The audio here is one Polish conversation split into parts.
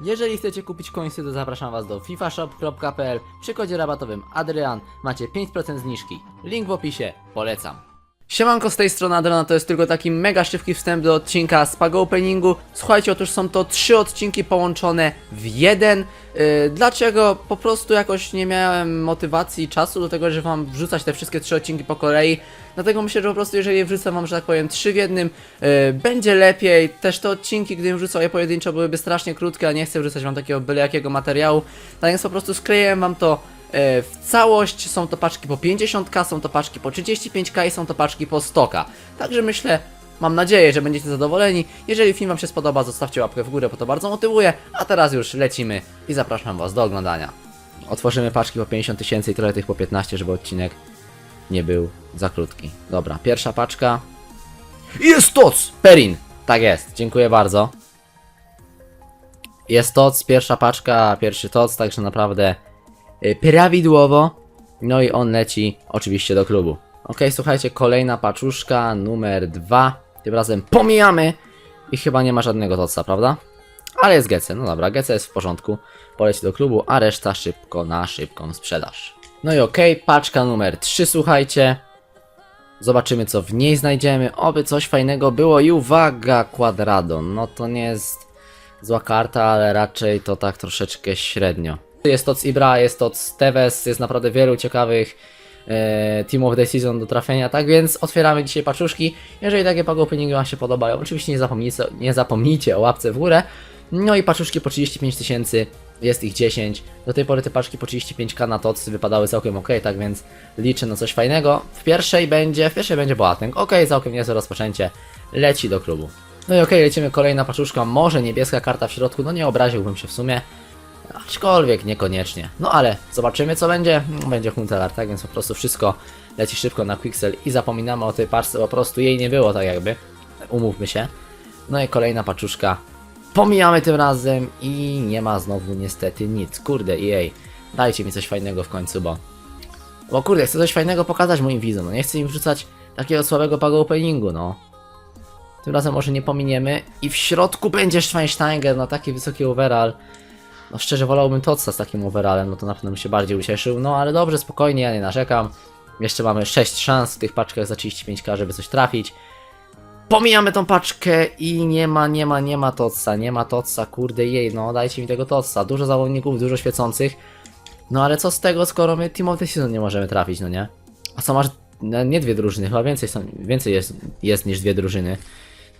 Jeżeli chcecie kupić końsy, to zapraszam Was do fifashop.pl. Przy kodzie rabatowym Adrian macie 5% zniżki. Link w opisie, polecam. Siemanko z tej strony Adriana, to jest tylko taki mega szybki wstęp do odcinka z Pago Openingu. Słuchajcie, otóż są to trzy odcinki połączone w jeden. Yy, dlaczego? Po prostu jakoś nie miałem motywacji i czasu do tego, żeby wam wrzucać te wszystkie trzy odcinki po kolei. Dlatego myślę, że po prostu jeżeli wrzucę wam, że tak powiem, trzy w jednym, yy, będzie lepiej. Też te odcinki, gdybym wrzucał je pojedynczo, byłyby strasznie krótkie, a nie chcę wrzucać wam takiego byle jakiego materiału. Tak więc po prostu skleję wam to w całość są to paczki po 50k, są to paczki po 35k i są to paczki po 100k. Także myślę, mam nadzieję, że będziecie zadowoleni. Jeżeli film wam się spodoba, zostawcie łapkę w górę, bo to bardzo motywuje. A teraz już lecimy i zapraszam was do oglądania. Otworzymy paczki po 50 tysięcy i trochę tych po 15, żeby odcinek nie był za krótki. Dobra, pierwsza paczka. Jest toc! Perin! Tak jest, dziękuję bardzo. Jest toc, pierwsza paczka, pierwszy toc, także naprawdę prawidłowo. No i on leci oczywiście do klubu. Ok, słuchajcie, kolejna paczuszka numer dwa. Tym razem pomijamy i chyba nie ma żadnego toca, prawda? Ale jest Gece, no dobra, Gece jest w porządku. Poleci do klubu, a reszta szybko na szybką sprzedaż. No i okej, paczka numer 3, słuchajcie. Zobaczymy co w niej znajdziemy. Oby coś fajnego było i uwaga, Quadrado. No to nie jest zła karta, ale raczej to tak troszeczkę średnio. Jest to z Ibra, jest to z Tevez, jest naprawdę wielu ciekawych e, Team of the Season do trafienia, tak więc otwieramy dzisiaj paczuszki. Jeżeli takie pago openingi Wam się podobają, oczywiście nie zapomnijcie, nie zapomnijcie o łapce w górę. No i paczuszki po 35 tysięcy, jest ich 10. Do tej pory te paczki po 35k na TOC wypadały całkiem ok, tak więc liczę na coś fajnego. W pierwszej będzie, w pierwszej będzie Boateng, ok, całkiem niezłe rozpoczęcie, leci do klubu. No i okej, lecimy kolejna paczuszka, może niebieska karta w środku, no nie obraziłbym się w sumie. Aczkolwiek niekoniecznie. No ale zobaczymy co będzie. Będzie Huntelar, tak więc po prostu wszystko leci szybko na Quixel i zapominamy o tej parce, po prostu jej nie było tak jakby. Umówmy się. No i kolejna paczuszka. Pomijamy tym razem i nie ma znowu niestety nic. Kurde, jej. Dajcie mi coś fajnego w końcu, bo... Bo kurde, chcę coś fajnego pokazać moim widzom. No nie chcę im wrzucać takiego słabego pago openingu, no. Tym razem może nie pominiemy. I w środku będzie Schweinsteiger, no taki wysoki overall. No szczerze wolałbym Totsa z takim overallem, no to na pewno bym się bardziej ucieszył. No ale dobrze, spokojnie, ja nie narzekam. Jeszcze mamy 6 szans w tych paczkach za 35k, żeby coś trafić. Pomijamy tą paczkę i nie ma, nie ma, nie ma Totsa, nie ma Totsa, kurde jej, no dajcie mi tego Totsa. Dużo zawodników, dużo świecących. No ale co z tego, skoro my Team of the Season nie możemy trafić, no nie? A co masz, no, nie dwie drużyny, chyba więcej, są, więcej jest, jest niż dwie drużyny.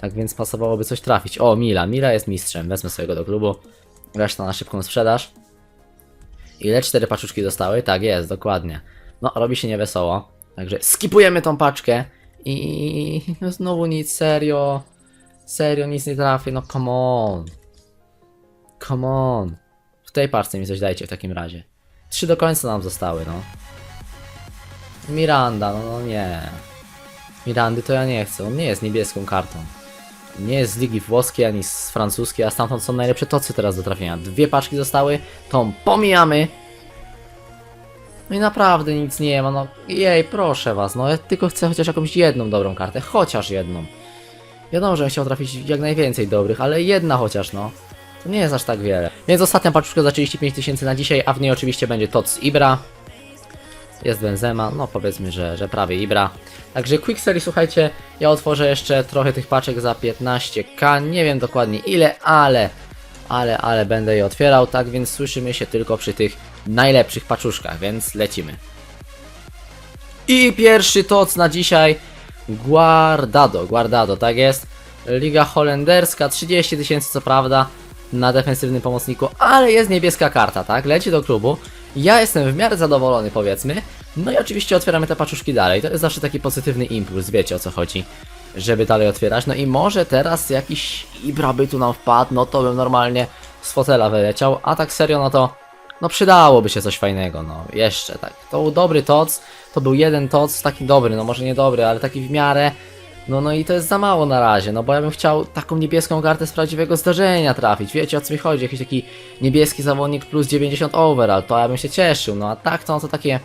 Tak więc pasowałoby coś trafić. O, Mila, Mila jest mistrzem, wezmę swojego do klubu. Reszta na szybką sprzedaż. Ile? Cztery paczuszki zostały? Tak jest, dokładnie. No, robi się niewesoło. Także skipujemy tą paczkę. I no znowu nic, serio. Serio, nic nie trafię, no come on. Come on. W tej paczce mi coś dajcie w takim razie. Trzy do końca nam zostały, no. Miranda, no, no nie. Mirandy to ja nie chcę, on nie jest niebieską kartą. Nie z ligi włoskiej ani z francuskiej, a stamtąd są najlepsze tocy teraz do trafienia. Dwie paczki zostały, tą pomijamy. No i naprawdę nic nie ma, no jej, proszę was, no ja tylko chcę chociaż jakąś jedną dobrą kartę, chociaż jedną. Wiadomo, że chciał trafić jak najwięcej dobrych, ale jedna chociaż, no. To nie jest aż tak wiele. Więc ostatnia paczuszka za 35 tysięcy na dzisiaj, a w niej oczywiście będzie Tots Ibra. Jest Benzema, no powiedzmy, że, że prawie Ibra. Także Quicksery, słuchajcie, ja otworzę jeszcze trochę tych paczek za 15k, nie wiem dokładnie ile, ale, ale, ale będę je otwierał, tak więc słyszymy się tylko przy tych najlepszych paczuszkach, więc lecimy. I pierwszy toc na dzisiaj, Guardado, Guardado, tak jest. Liga holenderska, 30 tysięcy co prawda na defensywnym pomocniku, ale jest niebieska karta, tak? Leci do klubu. Ja jestem w miarę zadowolony, powiedzmy. No i oczywiście otwieramy te paczuszki dalej. To jest zawsze taki pozytywny impuls, wiecie o co chodzi. Żeby dalej otwierać. No i może teraz jakiś Ibra by tu nam wpadł, no to bym normalnie z fotela wyleciał. A tak serio, no to no przydałoby się coś fajnego, no jeszcze tak. To był dobry toc, to był jeden toc, taki dobry, no może nie dobry, ale taki w miarę. No no i to jest za mało na razie, no bo ja bym chciał taką niebieską kartę z prawdziwego zdarzenia trafić. Wiecie o co mi chodzi? Jakiś taki niebieski zawodnik plus 90 overall, to ja bym się cieszył. No a tak to, no to takie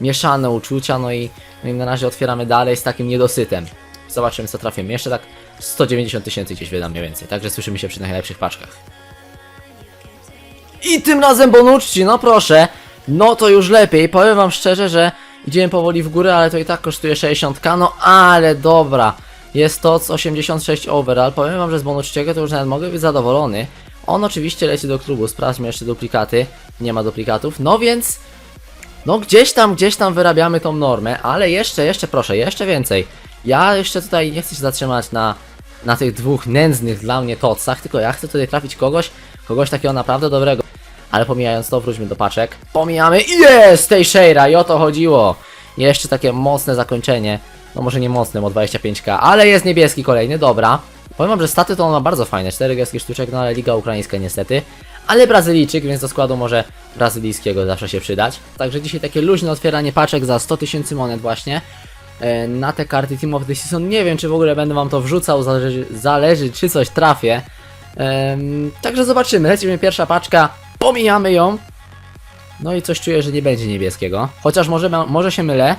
mieszane uczucia, no i, no i na razie otwieramy dalej z takim niedosytem. Zobaczymy co trafimy. Jeszcze tak 190 tysięcy gdzieś wydam mniej więcej, także słyszymy się przy najlepszych paczkach. I tym razem Bonucci, no proszę. No to już lepiej. Powiem wam szczerze, że idziemy powoli w górę, ale to i tak kosztuje 60k. No ale dobra. Jest to z 86 overall. Powiem wam, że z Bonucciego to już nawet mogę być zadowolony. On oczywiście leci do klubu. Sprawdźmy jeszcze duplikaty. Nie ma duplikatów. No więc... No gdzieś tam, gdzieś tam wyrabiamy tą normę, ale jeszcze, jeszcze proszę, jeszcze więcej. Ja jeszcze tutaj nie chcę się zatrzymać na, na tych dwóch nędznych dla mnie tocach, tylko ja chcę tutaj trafić kogoś, kogoś takiego naprawdę dobrego. Ale pomijając to, wróćmy do paczek. Pomijamy, jest tej Shaira i o to chodziło. Jeszcze takie mocne zakończenie. No może nie mocne, bo 25k, ale jest niebieski kolejny, dobra. Powiem wam, że staty to on ma bardzo fajne, 4 gierski sztuczek, no ale Liga Ukraińska niestety. Ale Brazylijczyk, więc do składu może brazylijskiego zawsze się przydać. Także dzisiaj takie luźne otwieranie paczek za 100 tysięcy monet właśnie. E, Na te karty Team of the Season nie wiem, czy w ogóle będę wam to wrzucał, zależy, zależy czy coś trafię. Także zobaczymy, lecimy pierwsza paczka, pomijamy ją. No i coś czuję, że nie będzie niebieskiego. Chociaż może, może się mylę.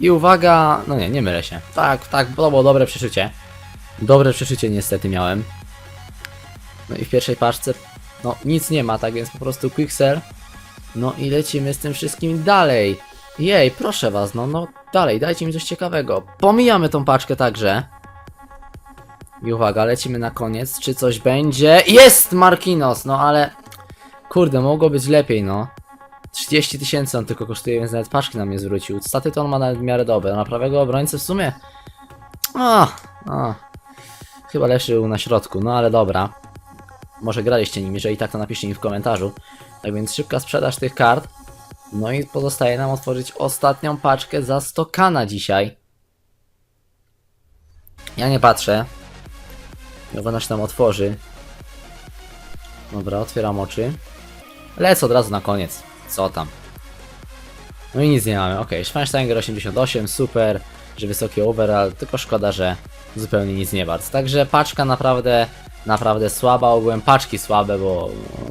I uwaga, no nie, nie mylę się. Tak, tak, to było dobre przeszycie. Dobre przeszycie niestety miałem. No i w pierwszej paczce, no nic nie ma, tak więc po prostu quicksell. No i lecimy z tym wszystkim dalej. Jej, proszę was, no, no dalej, dajcie mi coś ciekawego. Pomijamy tą paczkę także. I uwaga, lecimy na koniec, czy coś będzie? Jest Markinos, no ale... Kurde, mogło być lepiej, no. 30 tysięcy on tylko kosztuje, więc nawet paczki na mnie zwrócił. Staty to on ma nawet w miarę dobre. Na prawego obrońcę w sumie... A, a. Chyba leży na środku, no ale dobra. Może graliście nim, jeżeli tak to napiszcie mi w komentarzu. Tak więc szybka sprzedaż tych kart. No i pozostaje nam otworzyć ostatnią paczkę za 100k na dzisiaj. Ja nie patrzę. Jak ona się tam otworzy. Dobra, otwieram oczy. Lecę od razu na koniec. Co tam? No i nic nie mamy. Ok, Schweinsteiger 88, super, że wysoki overall, tylko szkoda, że zupełnie nic nie wart. Także paczka naprawdę, naprawdę słaba, ogółem paczki słabe, bo,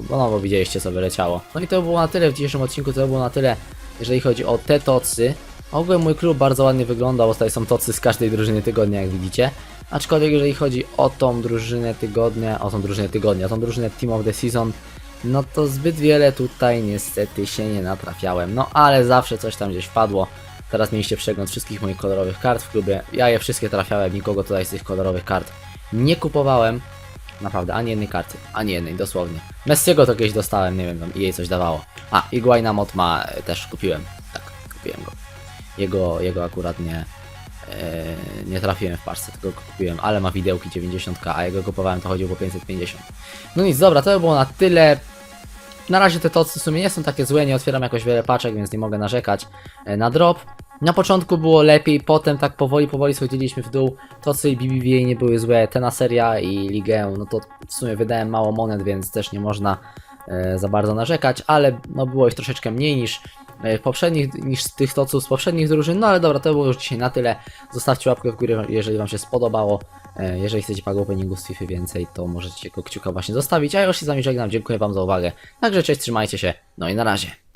bo no bo widzieliście co wyleciało. No i to było na tyle w dzisiejszym odcinku, to było na tyle, jeżeli chodzi o te tocy. Ogółem mój klub bardzo ładnie wygląda, bo tutaj są tocy z każdej drużyny tygodnia, jak widzicie. Aczkolwiek jeżeli chodzi o tą drużynę tygodnia, o tą drużynę tygodnia, o tą drużynę Team of the Season, no to zbyt wiele tutaj niestety się nie natrafiałem. No ale zawsze coś tam gdzieś wpadło. Teraz mieliście przegląd wszystkich moich kolorowych kart w klubie. Ja je wszystkie trafiałem, nikogo tutaj z tych kolorowych kart nie kupowałem. Naprawdę, ani jednej karty, ani jednej, dosłownie. Messiego to kiedyś dostałem, nie wiem, tam jej coś dawało. A, i Guayna Motma e, też kupiłem. Tak, kupiłem go. Jego, jego akurat nie, nie trafiłem w parce, tylko kupiłem, ale ma widełki 90k, a jego kupowałem to chodziło po 550. No nic, dobra, to by było na tyle. Na razie te tocy w sumie nie są takie złe, nie otwieram jakoś wiele paczek, więc nie mogę narzekać e, na drop. Na początku było lepiej, potem tak powoli, powoli schodziliśmy w dół. Tocy i BBVA nie były złe, Tena seria i Ligę, no to w sumie wydałem mało monet, więc też nie można e, za bardzo narzekać, ale no było ich troszeczkę mniej niż e, poprzednich, niż tych toców z poprzednich drużyn, no ale dobra, to było już dzisiaj na tyle. Zostawcie łapkę w górę, jeżeli Wam się spodobało. E, Jeżeli chcecie pago openingów z FIFA więcej, to możecie go kciuka właśnie zostawić, a ja już się z Wami żegnam, dziękuję Wam za uwagę. Także cześć, trzymajcie się, no i na razie.